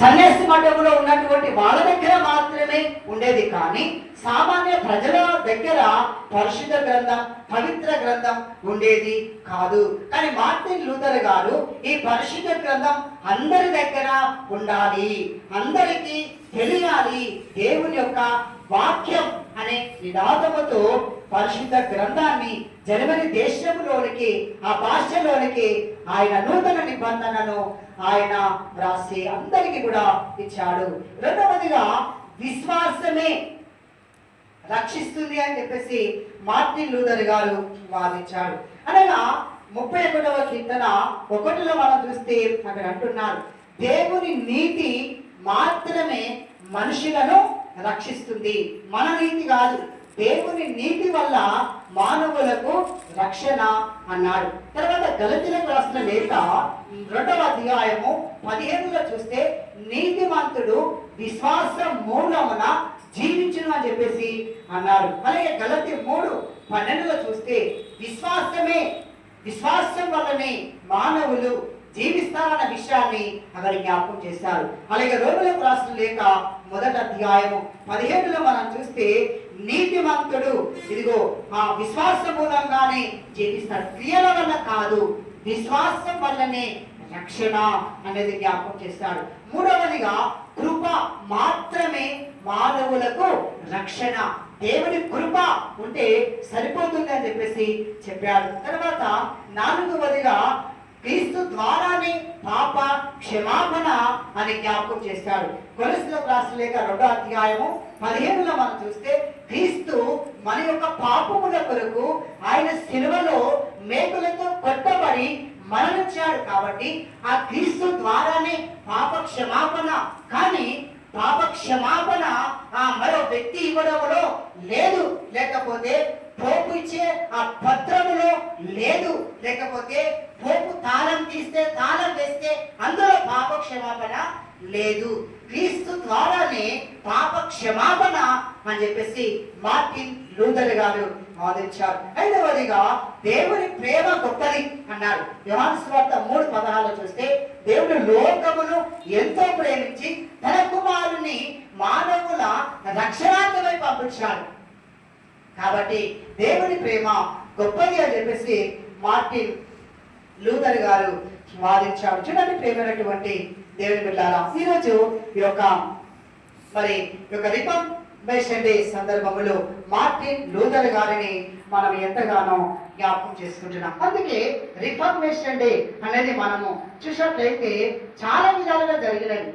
సన్యాసి మఠంలో ఉన్నటువంటి వాళ్ళ దగ్గర మాత్రమే ఉండేది కానీ సామాన్య ప్రజల దగ్గర పరిశుద్ధ గ్రంథం పవిత్ర గ్రంథం ఉండేది కాదు. కానీ మార్టిన్ లూథర్ గారు ఈ పరిశుద్ధ గ్రంథం అందరి దగ్గర ఉండాలి. అందరికీ తెలియాలి దేవుని యొక్క వాక్యం అనే నినాదముతో పరిశుద్ధ గ్రంథాన్ని జర్మనీ దేశంలోనికి ఆ భాషలోనికి ఆయన నూతన నిబంధనను ఆయన రాసి అందరికీ కూడా ఇచ్చాడు. రెండవదిగా విశ్వాసమే రక్షిస్తుంది అని చెప్పేసి మార్టిన్ లూథర్ గారు వాదించాడు. అనగా ముప్పై ఒకటవ కీర్తన ఒకటిలో మనం చూస్తే అక్కడ అంటున్నారు దేవుని నీతి మాత్రమే మనుషులను రక్షిస్తుంది. మన నీతి కాదు. దేవుని నీతి వల్ల మానవులకు రక్షణ అన్నాడు. తర్వాత గలతీలకు రాసిన లేఖ రెండవ అధ్యాయము పదిహేనులో చూస్తే నీతిమంతుడు విశ్వాసం మూలమున జీవించును అని చెప్పేసి అన్నారు అలాగే గలతి మూడు పన్నెండులో చూస్తే విశ్వాసమే విశ్వాసం వల్లనే మానవులు జీవిస్తారన్న విషయాన్ని అక్కడ జ్ఞాపకం చేశారు. అలాగే రోగులకు రాసిన లేక మొదటి అధ్యాయము పదిహేడులో మనం చూస్తే నీతిమంతుడు ఇదిగో ఆ విశ్వాస మూలంగానే జీవిస్తాడు. క్రియల వల్ల కాదు విశ్వాసం వల్లనే రక్షణ అనేది జ్ఞాపకం చేస్తాడు మూడవదిగా కృప మాత్రమే మానవులకు రక్షణ. దేవుని కృప ఉంటే సరిపోతుంది అని చెప్పేసి చెప్పాడు. తర్వాత నాలుగవదిగా క్రీస్తు ద్వారానే పాప క్షమాపణ అని జ్ఞాపకం చేశాడు కొలసిలో రాసిన లేక రెండో అధ్యాయము పదిహేనులో మనం చూస్తే క్రీస్తు మన యొక్క పాపముల కొరకు ఆయన సిలువలో మేకులతో కొట్టబడి మరణించాడు కాబట్టి ఆ క్రీస్తు ద్వారానే పాప క్షమాపణ. కానీ పాప క్షమాపణ ఆ మరో వ్యక్తి ఇవ్వడంలో లేదు. లేకపోతే పోపు ఇచ్చే ఆ పత్ర లేదు. లేకపోతే పోపు తాళం తీస్తే తాళం వేస్తే అందులో పాప క్షమాపణ లేదు. క్రీస్తు ద్వారానే పాప క్షమాపణ అని చెప్పేసి మార్టిన్ లూథర్ గారు వాదించారు. ఐదవదిగా దేవుని ప్రేమ గొప్పది అన్నారు. యోహాను సువార్త మూడు పదాలు చూస్తే దేవుడు లోకమును ఎంతో ప్రేమించి తన కుమారుని మానవుల రక్షణార్థమై పంపించాడు కాబట్టి దేవుని ప్రేమ గొప్పది అని చెప్పేసి మార్టిన్ లూథర్ గారు వాదించాడు చూడండి ప్రేమైనటువంటి దేవుని బిడ్డారా ఈరోజు ఈ యొక్క మరి ఈ యొక్క రిపబ్లిషన్ డే సందర్భంలో మార్టిన్ లూథర్ గారిని మనం ఎంతగానో జ్ఞాపకం చేసుకుంటున్నాం. అందుకే రిఫర్మేషన్ డే అనేది మనము చూసినట్లయితే చాలా విధాలుగా జరిగినది.